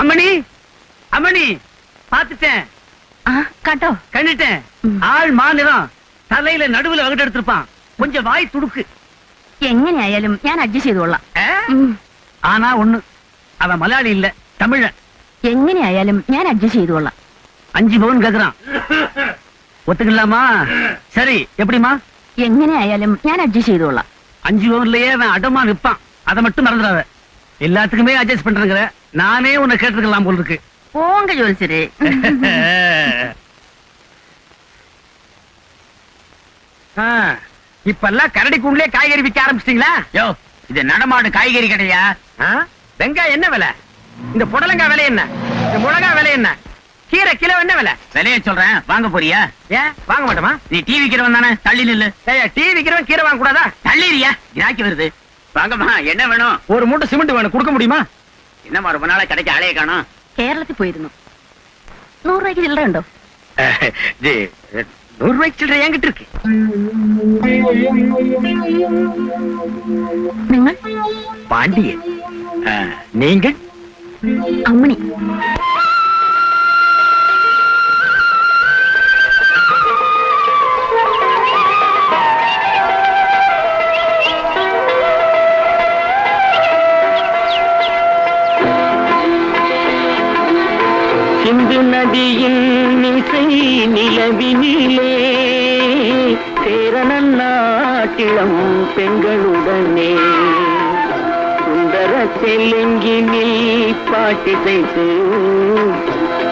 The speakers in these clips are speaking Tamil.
அம்மணி அம்மணி பாத்துட்டேன் ആ കണ്ടോ கண்டுட்டேன் ம். ஆள் மாநிலம் தலையில நடுவுல வகுட்டு எடுத்திருப்பான் கொஞ்சம் வாய் துடுக்கு എങ്ങനെയായാലും ഞാൻ അഡ്ജസ്റ്റ് ചെയ്തോളാം ஆ? ഉം. ஆனா ஒண்ணு அவன் மலையாளி இல்ல தமிழன் എങ്ങനെയായാലും ഞാൻ അഡ്ജസ്റ്റ് ചെയ്തോളാം அஞ்சு பவுன் கேக்குறான் ஒத்துக்கலாமா சரி எப்படிமா എങ്ങനെയായാലും ഞാൻ അഡ്ജസ്റ്റ് ചെയ്തോളാം அஞ்சு பவுன்லயே அவன் அடமா நிப்பான் அதை மட்டும் மறந்துடாத எல்லாத்துக்குமே அட்ஜஸ்ட் பண்றேங்கிற நானே உன்னை கேட்டுக்கலாம் போல் இருக்கு. போங்க ஜோசியரே. இப்பெல்லாம் கரடி கூண்டுலயே காய்கறி விற்க ஆரம்பிச்சிட்டீங்களா? யோ இது நடமாடு காய்கறி கடையா? வெங்காயம் என்ன விலை? இந்த புடலங்காய் விலை என்ன? இந்த முழங்காய் விலை என்ன? கீரை கிலோ என்ன விலை? விலைய சொல்றேன். வாங்க போறியா? ஏன் வாங்க மாட்டோமா? நீ டிவி விக்கிறவன் தானே. தள்ளி நில்லு. டிவி டீ கீரை வாங்க கூடாதா தள்ளிரியா கிராக்கி வருது. வாங்கம்மா என்ன வேணும்? ஒரு மூட்டை சிமெண்ட் வேணும். கொடுக்க முடியுமா? என்னம்மா ரொம்ப நாளா கிடைக்க ஆளைய காணும் കേരളത്തിൽ പോയിരുന്നു നൂറ് രൂപയ്ക്ക് ചില്ലറ ഉണ്ടോ நூறு ரூபாய்க்கு சில்லறை என்கிட்ட இருக்கு നിങ്ങൾ பாண்டியன் ஆ, நீங்கள் അമ്മണി சிந்து நதியின் இசை நிலவினிலே சேரணன் நாட்டிளம் பெண்களுடனே. சுந்தர தெலுங்கினில் பாட்டிசைத்து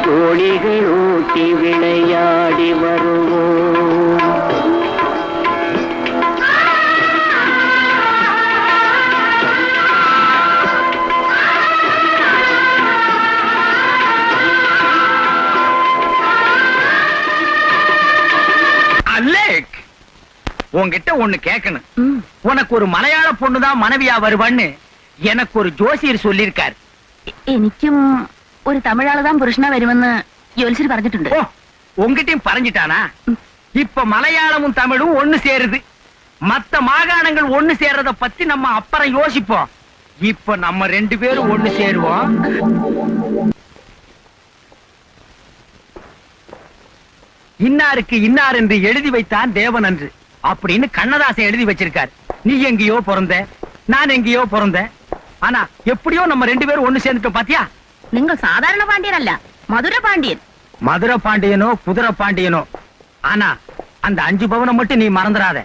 தோழிகள் ஊட்டி விளையாடி வருவோம். உன்கிட்ட ஒண்ணு கேட்கணும் ഉം. உனக்கு ஒரு மலையாள பொண்ணுதான் மனைவியா வருவான்னு எனக்கு ஒரு ஜோசியர் சொல்லியிருக்காரு എ- എനിക്കും ഒരു തമിഴാള് താൻ പുരുഷനാ വരുമെന്ന് ജോത്സ്യർ പറഞ്ഞിട്ടുണ്ട് ஓ உங்ககிட்டயும் பறஞ்சிட்டானா இப்ப மலையாளமும் தமிழும் ஒண்ணு சேருது மத்த மாகாணங்கள் ஒண்ணு சேர்றத பத்தி நம்ம அப்புறம் யோசிப்போம் இப்ப நம்ம ரெண்டு பேரும் ஒண்ணு சேருவோம் இன்னாருக்கு இன்னார் என்று எழுதி வைத்தான் தேவன் அன்று அப்படின்னு கண்ணதாசன் எழுதி வச்சிருக்காரு நீ எங்கேயோ பிறந்த நான் எங்கேயோ பிறந்தேன் ஆனா எப்படியோ நம்ம ரெண்டு பேரும் ஒண்ணு சேர்ந்துட்டோம் பாத்தியா നിങ്ങൾ സാധാരണ പാണ്ഡ്യനല്ല മധുര പാണ്ഡ്യൻ மதுரை பாண்டியனோ குதிரை பாண்டியனோ ஆனா அந்த அஞ்சு பவனை மட்டும் நீ மறந்துடாத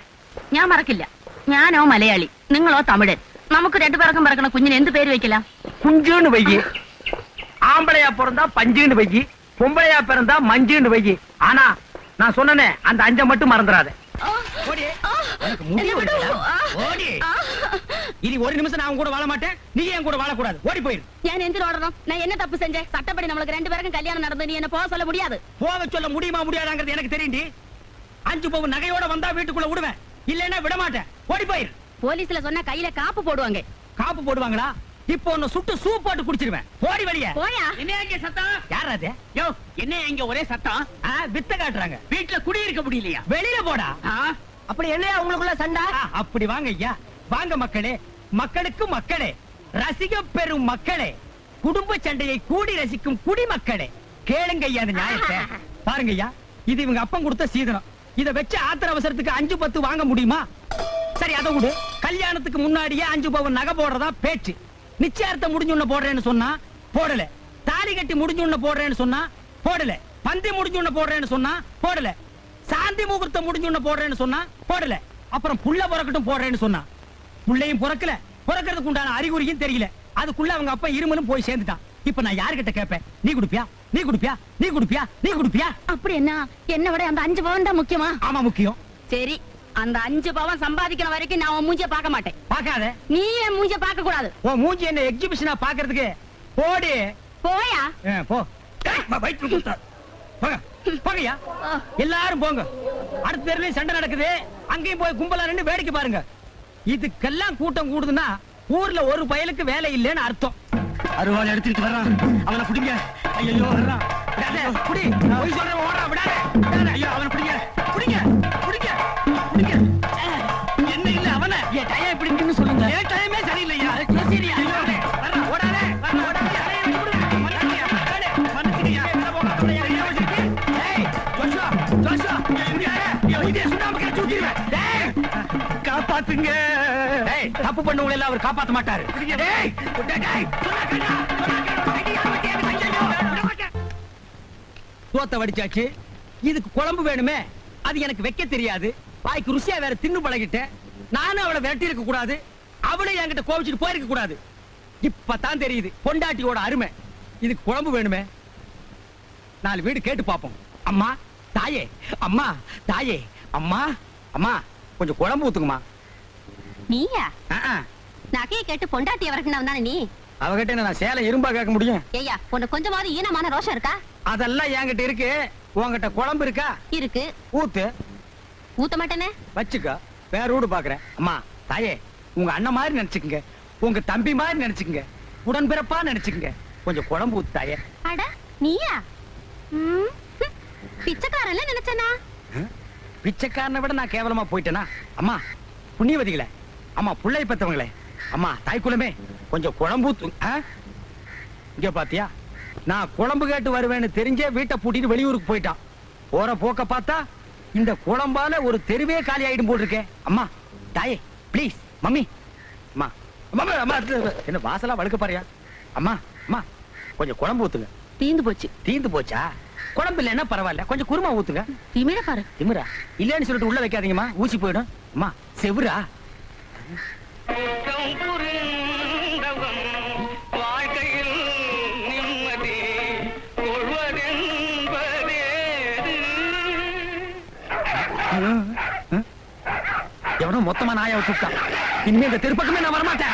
ഞാൻ മറക്കില്ല ഞാനോ മലയാളി നിങ്ങളോ തമിഴൻ നമുക്ക് രണ്ടുപേർക്കും പറക്കണ കുഞ്ഞിന് എന്ത് പേര് വെക്കലാം குஞ்சுன்னு வையி ஆம்பளையா பிறந்தா பஞ்சுன்னு வையி பொம்பளையா பிறந்தா மஞ்சுன்னு வையி ஆனா நான் சொன்னனே அந்த அஞ்ச மட்டும் மறந்துடாத ஓடி. உனக்கு முடிய ஓடி. இனி ஒரு நிமிஷம் நான் கூட வாழ மாட்டேன். நீ என் கூட வாழக்கூடாது? ஓடி போயிரு. ஏன் எந்திர ஓடணும். நான் என்ன தப்பு செஞ்சேன்? சட்டப்படி நம்மளுக்கு ரெண்டு பேருக்கும் கல்யாணம் நடந்து நீ என்ன போக சொல்ல முடியாது? போக சொல்ல முடியுமா முடியாதாங்கிறது எனக்கு தெரியுண்டி அஞ்சு பவுன் நகையோட வந்தா வீட்டுக்குள்ள விடுவேன். இல்லைன்னா விட மாட்டேன். ஓடி போயிரு. போலீஸ்ல சொன்னா கையில காப்பு போடுவாங்க. காப்பு போடுவாங்களா? இப்போ ஒன்னு சுட்டு சூப் போட்டு குடிச்சிருவேன். போடி வழிய போயா? என்ன இங்க சத்தம்? யார் அது? யோ என்ன இங்க ஒரே சத்தம்? வித்த காட்டுறாங்க. வீட்டுல குடி இருக்க முடியலையா? வெளியில போடா. அப்படி என்னையா உங்களுக்குள்ள சண்டை? அப்படி வாங்க ஐயா. வாங்க மக்களே. மக்களுக்கு மக்களே. ரசிக பெறும் மக்களே. குடும்ப சண்டையை கூடி ரசிக்கும் குடிமக்களே. கேளுங்க ஐயா அந்த நியாயத்தை. பாருங்க ஐயா. இது இவங்க அப்பன் கொடுத்த சீதனம். இத வச்சு ஆத்திர அவசரத்துக்கு அஞ்சு பத்து வாங்க முடியுமா? சரி அதை விடு. கல்யாணத்துக்கு முன்னாடியே அஞ்சு பவுன் நகை போடுறதா பேச்சு. நிச்சயார்த்தம் முடிஞ்சுன்ன போடுறேன்னு சொன்னா போடல. தாலி கட்டி முடிஞ்சுன்ன போடுறேன்னு சொன்னா போடல. பந்தி முடிஞ்சுன்ன போடுறேன்னு சொன்னா போடல. சாந்தி முகூர்த்தம் முடிஞ்சுன்ன போடுறேன்னு சொன்னா போடல. அப்புறம் புள்ள பிறக்கட்டும் போடுறேன்னு சொன்னா. புள்ளையும் பிறக்கல. பிறக்கிறதுக்கு உண்டான அறிகுறியும் தெரியல. அதுக்குள்ள அவங்க அப்பா இருமலும் போய் சேர்ந்துட்டான். இப்ப நான் யாருகிட்ட கேட்பேன்? நீ குடுப்பியா? நீ குடுப்பியா? நீ குடுப்பியா? நீ குடுப்பியா? அப்படி என்ன? என்ன விட அந்த அஞ்சு பவன் தான் முக்கியமா? ஆமா முக்கியம். சரி அந்த அஞ்சு பவன் சம்பாதிக்கிற வரைக்கும் நான் உன் மூஞ்சிய பார்க்க மாட்டேன். பாக்காத நீ என் மூஞ்சிய பார்க்க கூடாது. உன் மூஞ்சி என்ன எக்ஸிபிஷனா பாக்குறதுக்கு போடி. போயா? போ. ஏய், போங்கய்யா. எல்லாரும் போங்க. அடுத்த தெருலயும் சண்டை நடக்குது. அங்கேயும் போய் கும்பலா நின்னு வேடிக்கை பாருங்க. இதுக்கெல்லாம் கூட்டம் கூடுதுன்னா ஊர்ல ஒரு பயலுக்கு வேலை இல்லைன்னு அர்த்தம். அருவாள் எடுத்துட்டு வர்றான் அவனை பிடிங்க. ஐயோ வர்றான் புடி. பொய் சொல்றவன் ஓடுறான், விடாத. ஐயோ அவனை பிடிங்க. பிடிங்க. பிடிங்க. பிடிங்க என்ன இல்ல அவன? என் டைம் இப்படி இருக்குன்னு சொல்லுங்க. என் பண்ணவங்களை எல்லாம் அவர் காப்பாத்த மாட்டாரு. சோத்த வடிச்சாச்சு. இதுக்கு குழம்பு வேணுமே? அது எனக்கு வைக்க தெரியாது. வாய்க்கு ருசியா வேற தின்னு பழகிட்டேன். நானும் அவளை விரட்டி இருக்க கூடாது. அவளும் என்கிட்ட கோவிச்சுட்டு போயிருக்க கூடாது. இப்பதான் தெரியுது பொண்டாட்டியோட அருமை. இதுக்கு குழம்பு வேணுமே? நாலு வீடு கேட்டு பாப்போம் அம்மா தாயே அம்மா தாயே அம்மா அம்மா கொஞ்சம் குழம்பு ஊத்துக்குமா நீயா? ஆ. நகையை கேட்டு பொண்டாட்டி வரட்டினவன் தானே நீ? அவகிட்ட நான் சேலை இரும்பா கேட்க முடியும்? ஏய்யா உனக்கு கொஞ்சமாவது ஈனமான ரோஷம் இருக்கா? அதெல்லாம் என்கிட்ட இருக்கு. உன்கிட்ட குழம்பு இருக்கா? இருக்கு. ஊத்து. ஊத்த மாட்டேனே? வச்சுக்க. வேற வீடு பாக்குறேன். அம்மா தாயே உங்க அண்ணன் மாதிரி நினைச்சுக்கங்க. உங்க தம்பி மாதிரி நினைச்சுக்கங்க. உடன்பிறப்பா நினைச்சுக்கங்க. கொஞ்சம் குழம்பு ஊத்து தாயே. அட நீயா? பிச்சைக்காரன்ல நினைச்சனா? பிச்சைக்காரனை விட நான் கேவலமா போயிட்டேனா? அம்மா புண்ணியவதிகளே. அம்மா புள்ளை பெத்தவங்களே அம்மா தாய்க்குலமே கொஞ்சம் குழம்பு? இங்க பாத்தியா? நான் குழம்பு கேட்டு வருவேன்னு தெரிஞ்சே வீட்டை பூட்டிட்டு வெளியூருக்கு போயிட்டான். போற போக்க பார்த்தா இந்த குழம்பால ஒரு தெருவே காலி ஆயிடும் போல் இருக்கே அம்மா தாயே ப்ளீஸ் மம்மி. அம்மா அம்மா, அம்மா, என்ன வாசலா வழுக்க பாரியா. அம்மா அம்மா கொஞ்சம் குழம்பு ஊத்துங்க. தீந்து போச்சு. தீந்து போச்சா? குழம்பு இல்லைன்னா பரவாயில்ல. கொஞ்சம் குருமா ஊத்துங்க. திமிர பாரு. திமிரா? இல்லன்னு சொல்லிட்டு உள்ள வைக்காதீங்கம்மா. ஊசி போயிடும். அம்மா செவுரா எவனோ மொத்தமா நாய வச்சுட்டான் இனிமே இந்த திருப்பக்கமே நான் வரமாட்டேன்.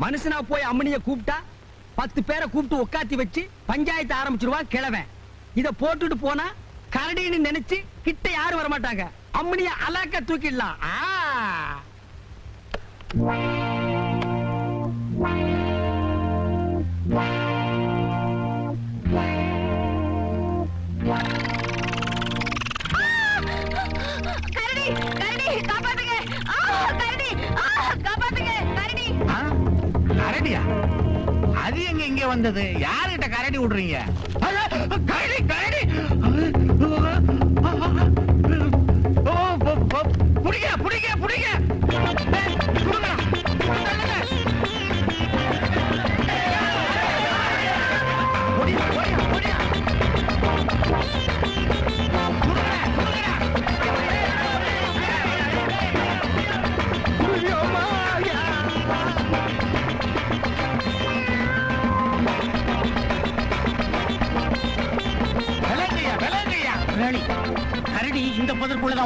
மனுஷனா போய் அம்மனிய கூப்பிட்டா பத்து பேரை கூப்பிட்டு உட்காத்தி வச்சு பஞ்சாயத்து ஆரம்பிச்சிருவான் கிழவன். இத போட்டுட்டு போனா கரடின்னு நினைச்சு கிட்ட யாரும் வர மாட்டாங்க அம்மனிய அலாக்க தூக்கிடலாம். ஆ. கரடியா அது எங்க இங்க வந்தது? யாருகிட்ட கரடி விடுறீங்க? கரடி கரடி!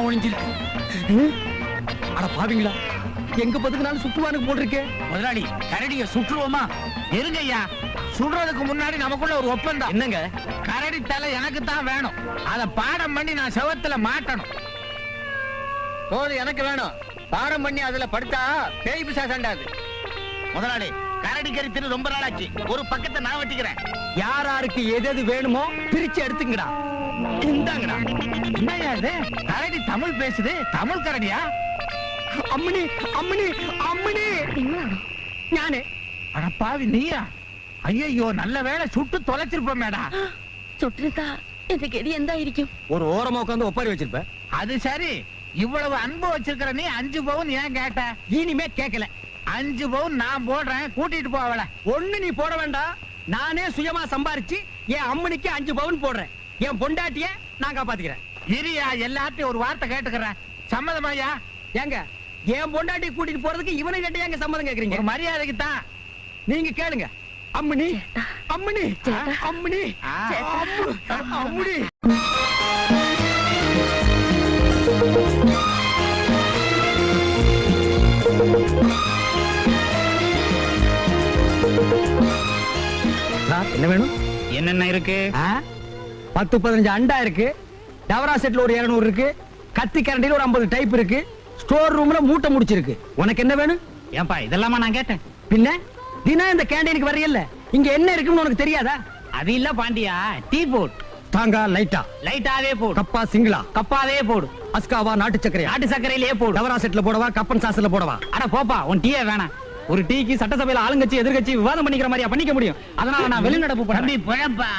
ஒளிஞ்சிருக்கு. அட பாவீங்களா எங்க பதுக்குனாலும் சுற்றுவானுக்கு போட்டிருக்கே. முதலாளி கரடிய சுற்றுவோமா? இருங்க ஐயா. சுடுறதுக்கு முன்னாடி நமக்குள்ள ஒரு ஒப்பந்தம். என்னங்க? கரடி தலை எனக்கு தான் வேணும். அத பாடம் பண்ணி நான் செவத்துல மாட்டணும். போது எனக்கு வேணும். பாடம் பண்ணி அதுல படுத்தா பேய் பிசாசாண்டாது முதலாளி கரடி கறி தின்னு ரொம்ப நாளாச்சு. ஒரு பக்கத்தை நான் வெட்டிக்கிறேன். யாராருக்கு எது எது வேணுமோ பிரிச்சு எடுத்துங்கடா இந்தாங்கடா. என்னையா இது? கரடி தமிழ் பேசுது. தமிழ் கரடியா? அம்மனி அம்மனி அம்மனி. நானு. அடப்பாவி நீயா? ஐயோ நல்ல வேலை சுட்டு தொலைச்சிருப்பேன் மேடா. சுட்டுருந்தா இந்த கெதி எந்த இருக்கும் ஒரு ஓரமா உட்காந்து ஒப்பாரி வச்சிருப்ப. அது சரி. இவ்வளவு அன்பு வச்சிருக்கிற நீ அஞ்சு பவுன் ஏன் கேட்ட? இனிமே கேட்கல அஞ்சு பவுன் நான் போடுறேன். கூட்டிட்டு போவல ஒண்ணு நீ போட வேண்டாம். நானே சுயமா சம்பாரிச்சு என் அம்மனுக்கு அஞ்சு பவுன் போடுறேன். என் பொண்டாட்டிய நான் காப்பாத்திக்கிறேன். இரியா எல்லாத்தையும் ஒரு வார்த்தை கேட்டுக்கிறேன். சம்மதமாயா ஏங்க என் பொண்டாட்டி கூட்டிட்டு போறதுக்கு இவனை கிட்ட ஏங்க சம்மதம் கேக்குறீங்க? ஒரு மரியாதைக்கு தான். நீங்க கேளுங்க. அம்மனி அம்மனி அம்மனி. ஆ. அம்மு, அம்மனி என்ன வேணும்? என்னென்ன இருக்கு ஆ? பத்து பதினஞ்சு அண்டா இருக்கு. டவரா செட்ல ஒரு 200 இருக்கு. கத்தி கரண்டில ஒரு 50 டைப் இருக்கு. ஸ்டோர் ரூம்ல மூட்டை முடிச்சிருக்கு. உனக்கு என்ன வேணும்? ஏன்பா இதெல்லாமா நான் கேட்டேன்? பின்ன? தினம் இந்த கேண்டீனுக்கு வரையல்ல இங்க என்ன இருக்குன்னு உனக்கு தெரியாதா? அது இல்ல பாண்டியா டீ போட். தாங்கா லைட்டா லைட்டாவே போடு. கப்பா சிங்கிளா? கப்பாவே போடு. அஸ்காவா நாட்டு சக்கரையா நாட்டு சர்க்கரையிலே போடு. டவரா செட்ல போடவா கப்பன் சாஸ்ல போடவா? அட போப்பா உன் டீயே வேணாம். ஒரு டீக்கு சட்டசபையில ஆளுங்கட்சி எதிர்கட்சி விவாதம் பண்ணிக்கிற மாதிரியா பண்ணிக்க முடியும். அதனால நான் வெளிநடப்பு பண்ணி பிழப்பா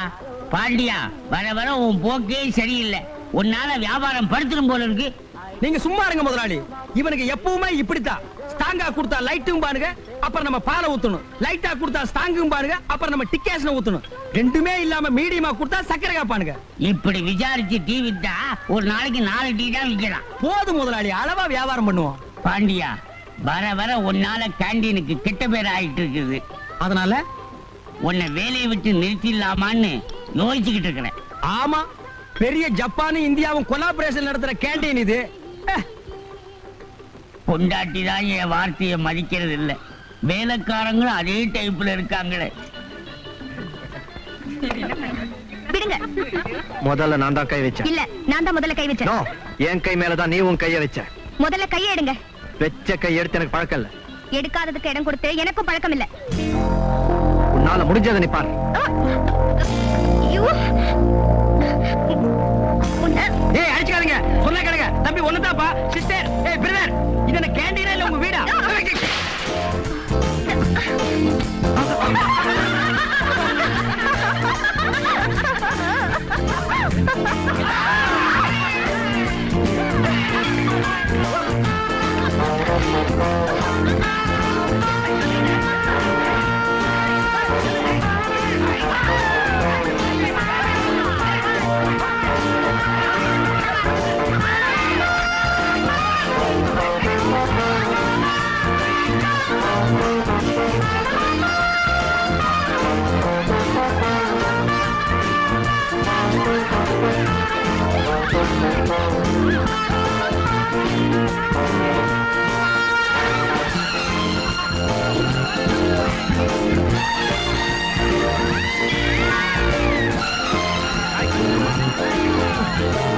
பாண்டியா வர வர உன் போக்கே சரியில்லை. உன்னால வியாபாரம் படுத்துடும் போல இருக்கு. நீங்க சும்மா இருங்க முதலாளி. இவனுக்கு எப்பவுமே இப்படித்தான். ஸ்டாங்கா கொடுத்தா லைட்டும் பாருங்க அப்புறம் நம்ம பாலை ஊத்தணும். லைட்டா கொடுத்தா ஸ்டாங்கும் பாருங்க அப்புறம் நம்ம டிக்கேஷன் ஊத்தணும். ரெண்டுமே இல்லாம மீடியமா கொடுத்தா சக்கரை காப்பானுங்க. இப்படி விசாரிச்சு டீ வித்தா ஒரு நாளைக்கு நாலு டீ தான் விற்கலாம். போதும் முதலாளி அளவா வியாபாரம் பண்ணுவோம். பாண்டியா வர வர உன்னால கேண்டீனுக்கு கெட்ட பேர் ஆயிட்டு இருக்குது. அதனால? உன்னை வேலையை விட்டு நிறுத்திடலாமான்னு யோசிச்சுக்கிட்டு இருக்கிறேன். ஆமா பெரிய ஜப்பானும் இந்தியாவும் கொலாபரேஷன் நடத்துற கேண்டீன் இது. பொண்டாட்டி தான் என் வார்த்தையை மதிக்கிறது இல்ல. வேலைக்காரங்களும் அதே டைப்ல இருக்காங்களே. முதல்ல நான் தான் கை வச்சேன். இல்ல நான் தான் முதல்ல கை வச்சேன். என் கை மேலதான் நீ உன் கைய வச்ச. முதல்ல கையை எடுங்க. வெச்ச கை எடுத்து எனக்கு பழக்கம் இல்ல. எடுக்காததுக்கு இடம் கொடுத்து எனக்கும் பழக்கம் இல்ல. உன்னால முடிஞ்சதை நீ பாரு! ஐயோ! உன்னை- ஏய் அடிச்சுக்காதீங்க சொன்ன கேளுங்க தம்பி ஒண்ணுதாப்பா சிஸ்டர் ஏய் பிரதர் இது என்ன கேண்டி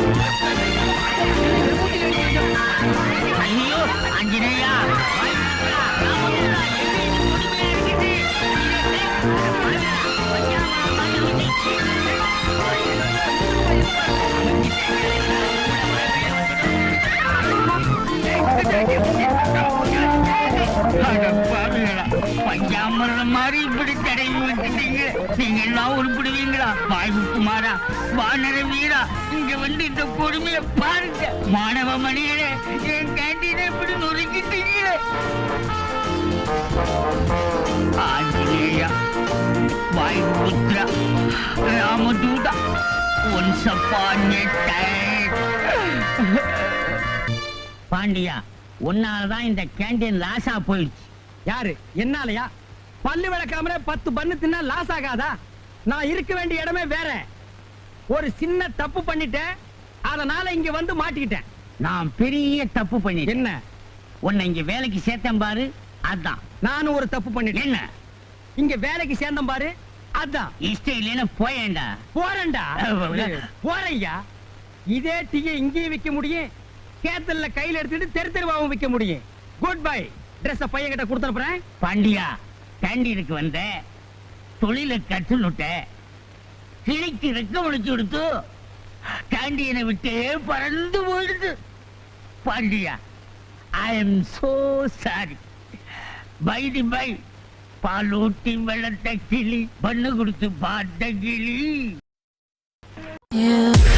Thank you. பஞ்சாமரணம் மாதிரி இப்படி தடவி விட்டுட்டீங்க நீங்க எல்லாம் உருப்பிடுவீங்களா? வாய்ப்பு குமாரா வானர வீரா இங்க வந்து இந்த கொடுமையை பாருங்க. மாணவ மணிகளே என் கேண்டீனை இப்படி நொறுக்கிட்டீங்களே. ஆஞ்சநேயா வாயுபுத்ரா ராமதூதா ஒன்ஸ் அப்பான் பாண்டியா உன்னாலதான் இந்த கேண்டீன் லாஸா போயிடுச்சு. யாரு? என்னாலயா? பல்லு விளக்காமலே பத்து பண்ணு தின்னா லாஸ் ஆகாதா? நான் இருக்க வேண்டிய இடமே வேற. ஒரு சின்ன தப்பு பண்ணிட்டேன். அதனால இங்க வந்து மாட்டிக்கிட்டேன். நான் பெரிய தப்பு பண்ணிட்டேன். என்ன? உன்னை இங்க வேலைக்கு சேர்த்தேன் பாரு. அதான். நானும் ஒரு தப்பு பண்ணிட்டேன். என்ன? இங்க வேலைக்கு சேர்ந்தேன் பாரு. அதான். இஷ்டம் இல்லைன்னு போயேன்டா போறேன்டா. போறையா இதே டீயை இங்கேயும் விக்க முடியும். கேத்தல்ல கையில எடுத்துட்டு தெரு தெருவாவும் விக்க முடியும். குட் பை ட்ரெஸ் பையன் கிட்ட கொடுத்துறேன் பாண்டியா. கேண்டீனுக்கு வந்த தொழிலை கற்றுனுட்ட. கிளிக்கு ரெக்க முடிச்சு கொடுத்து கேண்டீனை விட்டே பறந்து போயிடுது. Pandiya I am so sorry by the by பாலூட்டி வெள்ளத்த கிளி பண்ணு கொடுத்து பார்த்த கிளி. Yeah.